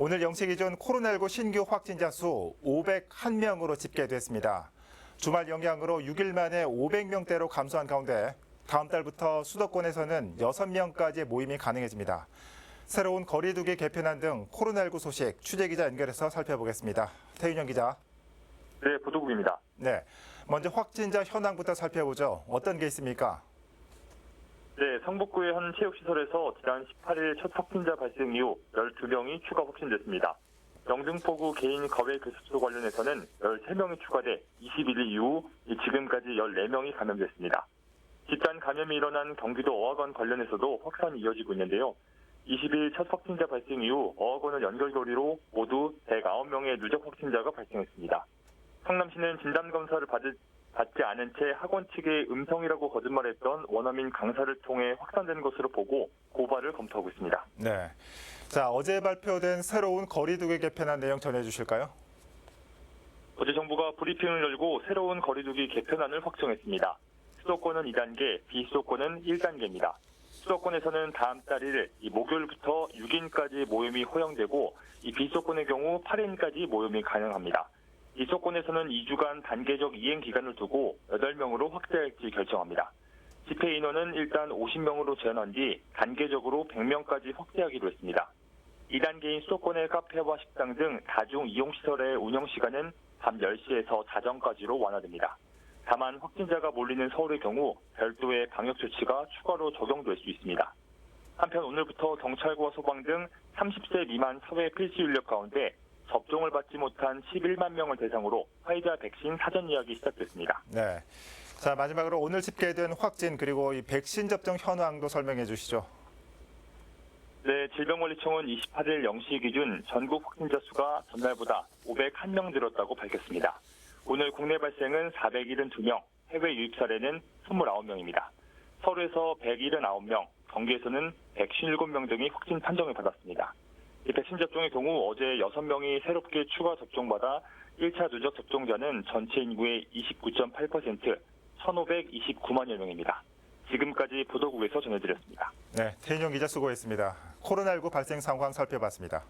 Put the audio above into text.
오늘 0시 기준 코로나19 신규 확진자 수 501명으로 집계됐습니다. 주말 영향으로 6일 만에 500명대로 감소한 가운데 다음 달부터 수도권에서는 6명까지 모임이 가능해집니다. 새로운 거리두기 개편안 등 코로나19 소식 취재기자 연결해서 살펴보겠습니다. 태윤영 기자. 네, 보도국입니다. 네. 먼저 확진자 현황부터 살펴보죠. 어떤 게 있습니까? 네, 성북구의 한 체육시설에서 지난 18일 첫 확진자 발생 이후 12명이 추가 확진됐습니다. 영등포구 개인 거외 교습소 관련해서는 13명이 추가돼 21일 이후 지금까지 14명이 감염됐습니다. 집단 감염이 일어난 경기도 어학원 관련해서도 확산이 이어지고 있는데요. 20일 첫 확진자 발생 이후 어학원을 연결고리로 모두 109명의 누적 확진자가 발생했습니다. 성남시는 진단검사를 받을 받지 않은 채 학원 측에 음성이라고 거짓말했던 원어민 강사를 통해 확산된 것으로 보고 고발을 검토하고 있습니다. 네. 자, 어제 발표된 새로운 거리두기 개편안 내용 전해 주실까요? 어제 정부가 브리핑을 열고 새로운 거리두기 개편안을 확정했습니다. 수도권은 2단계, 비수도권은 1단계입니다. 수도권에서는 다음 달 1일 이 목요일부터 6인까지 모임이 허용되고 이 비수도권의 경우 8인까지 모임이 가능합니다. 이 수도권에서는 2주간 단계적 이행 기간을 두고 8명으로 확대할지 결정합니다. 집회 인원은 일단 50명으로 제한한 뒤 단계적으로 100명까지 확대하기로 했습니다. 2단계인 수도권의 카페와 식당 등 다중 이용 시설의 운영 시간은 밤 10시에서 자정까지로 완화됩니다. 다만 확진자가 몰리는 서울의 경우 별도의 방역 조치가 추가로 적용될 수 있습니다. 한편 오늘부터 경찰과 소방 등 30세 미만 사회 필수 인력 가운데 접종을 받지 못한 11만 명을 대상으로 화이자 백신 사전 예약이 시작됐습니다. 네. 자, 마지막으로 오늘 집계된 확진 그리고 이 백신 접종 현황도 설명해 주시죠. 네, 질병관리청은 28일 0시 기준 전국 확진자 수가 전날보다 501명 늘었다고 밝혔습니다. 오늘 국내 발생은 472명, 해외 유입 사례는 29명입니다. 서울에서 179명, 경기에서는 157명 등이 확진 판정을 받았습니다. 이 백신 접종의 경우 어제 6명이 새롭게 추가 접종받아 1차 누적 접종자는 전체 인구의 29.8%, 1,529만여 명입니다. 지금까지 보도국에서 전해드렸습니다. 네, 태인용 기자 수고했습니다. 코로나19 발생 상황 살펴봤습니다.